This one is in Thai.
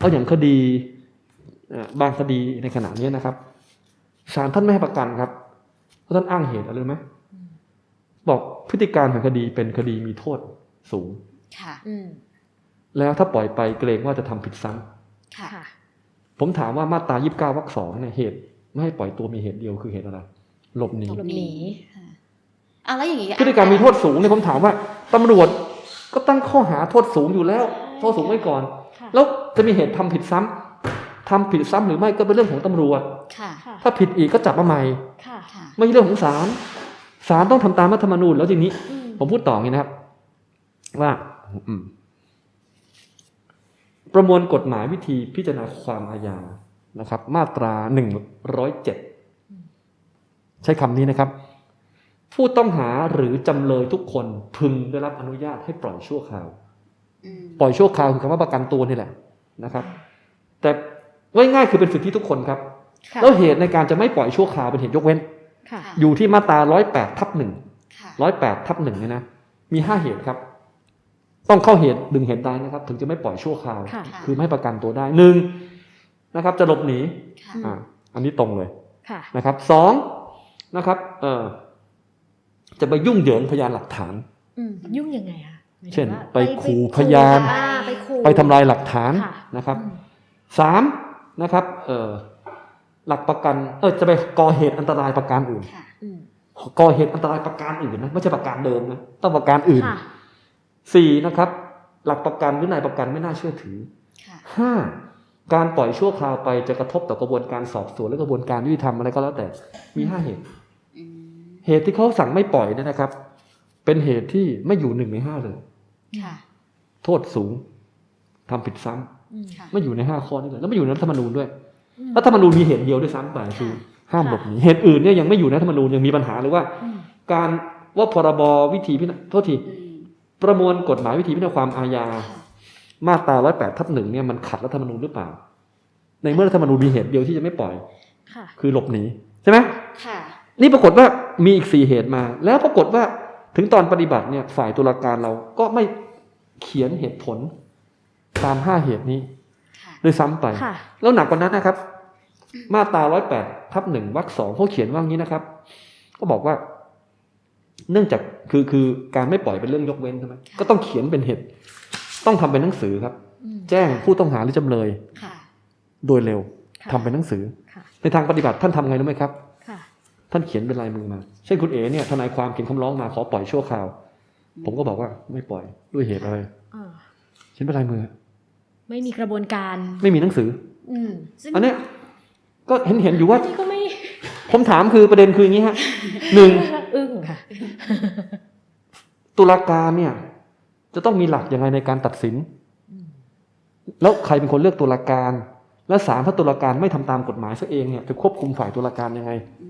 เอาอย่างคดีเอ่อบางคดีในขณะนี้นะครับศาลท่านไม่ให้ประกันครับเพราะท่านอ้างเหตุอะไรรู้ไหมบอกพฤติการของคดีเป็นคดีมีโทษสูง ค่ะอืมแล้วถ้าปล่อยไปเกรงว่าจะทำผิดซ้ำค่ะค่ะ ผมถามว่ามาตรา29วรรคสองเนี่ยเหตุ ไม่ให้ปล่อยตัวมีเหตุเดียวคือเหตุอะไร หลบหนีหลบหนีค่ะอะแล้วอย่างนี้พฤติการมีโทษสูงเนี่ยผมถามว่าตำรวจก็ตั้งข้อหาโทษสูงอยู่แล้ว โทษสูงไว้ก่อนค่ะ แล้วจะมีเหตุทำผิดซ้ำทำผิดซ้ำหรือไม่ก็เป็นเรื่องของตำรวจค่ะค่ะถ้าผิดอีกก็จับมาใหม่ค่ะค่ะไม่ใช่เรื่องของศาลศาลต้องทำตามรัฐธรรมนูญแล้วทีนี้อืมผมพูดต่ออย่างนี้นะครับ ว่าอืมประมวลกฎหมายวิธีพิจารณาความอาญานะครับ มาตราหนึ่งร้อยเจ็ดใช้คำนี้นะครับ ผู้ต้องหาหรือจำเลยทุกคนพึงได้รับอนุญาตให้ปล่อยชั่วคราวอืม ปล่อยชั่วคราวคือคำว่าประกันตัวนี่แหละนะครับ แต่ง่ายๆคือเป็นสิทธิทุกคนครับค่ะแล้วเหตุในการจะไม่ปล่อยชั่วคราวเป็นเหตุยกเว้นค่ะอยู่ที่มาตราร้อยแปดทับหนึ่งค่ะร้อยแปดทับหนึ่งเนี่ยนะ มีห้าเหตุครับ ต้องเข้าเหตุดึงเหตุใดนะครับ ถึงจะไม่ปล่อยชั่วคราวค่ะคือไม่ให้ประกันตัวได้หนึ่งนะครับ จะหลบหนีค่ะอ่าอันนี้ตรงเลยค่ะนะครับสองนะครับ เอ่อจะไปยุ่งเหยิงพยานหลักฐานอืมยุ่งยังไงคะหมายถึง เช่นว่าไปขู่พยานอ่ไปขู่ไปทำลายหลักฐานค่ะนะครับอืมสามนะครับเอ่อหลักประกัน เออจะไปก่อเหตุอันตรายประการอื่นค่ะอืมก่อเหตุอันตรายประการอื่นนะไม่ใช่ประการเดิมนะต้องประการอื่นค่ะสี่นะครับ หลักประกันหรือนายประกันไม่น่าเชื่อถือค่ะห้าการปล่อยชั่วคราวไปจะกระทบต่อกระบวนการสอบสวนและกระบวนการยุติธรรมอะไรก็แล้วแต่ มีห้าเหตุอืมเหตุที่เขาสั่งไม่ปล่อยเนี่ยนะครับ เป็นเหตุที่ไม่อยู่หนึ่งในห้าเลยค่ะ โทษสูงทำผิดซ้ำอืมค่ะไม่อยู่ในห้าข้อนี้เลยแล้วไม่อยู่ในรัฐธรรมนูญด้วยอืมรัฐธรรมนูญมีเหตุเดียวด้วยซ้ำไปคือห้ามหลบหนีเหตุอื่นเนี่ยยังไม่อยู่ในรัฐธรรมนูญยังมีปัญหาเลยว่าอืมการว่าพรบวิธีพิจารณาโทษทีอืมประมวลกฎหมายวิธีพิจารณาความอาญาค่ะมาตราร้อยแปดทับหนึ่งเนี่ยมันขัดรัฐธรรมนูญหรือเปล่า ในเมื่อรัฐธรรมนูญมีเหตุเดียวที่จะไม่ปล่อยค่ะคือหลบหนีใช่ไหมค่ะนี่ปรากฏว่ามีอีกสี่เหตุมา แล้วปรากฏว่า ถึงตอนปฏิบัติเนี่ยฝ่ายตุลาการเราก็ไม่เขียนเหตุผลตามห้าเหตุนี้ค่ะด้วยซ้ำไปค่ะแล้วหนักกว่านั้นนะครับ มาตราร้อยแปดทับหนึ่งวรรคสองเขาเขียนว่างี้นะครับ ก็บอกว่า เนื่องจากคือคือการไม่ปล่อยเป็นเรื่องยกเว้นใช่ไหมก็ต้องเขียนเป็นเหตุ ต้องทำเป็นหนังสือครับอืมแจ้งผู้ต้องหาหรือจำเลยค่ะโดยเร็วค่ะทำเป็นหนังสือค่ะในทางปฏิบัติท่านทำไงรู้ไหมครับค่ะ ท่านเขียนเป็นลายมือมา เช่นคุณเอ๋เนี่ยทนายความเขียนคำร้องมาขอปล่อยชั่วคราว ผมก็บอกว่าไม่ปล่อยด้วยเหตุอะไรอ่าเขียนเป็นลายมือ ไม่มีกระบวนการ ไม่มีหนังสือ อืมซึ่งอันเนี้ยก็เห็นเห็นอยู่ว่านี่ก็ไม่ผมถามคือประเด็นคืออย่างนี้ฮะหนึ่งอึ้งค่ะตุลาการเนี่ย จะต้องมีหลักยังไงในการตัดสินอืมแล้วใครเป็นคนเลือกตุลาการ และศาลถ้าตุลาการไม่ทำตามกฎหมายซะเองเนี่ยจะควบคุมฝ่ายตุลาการยังไงอืม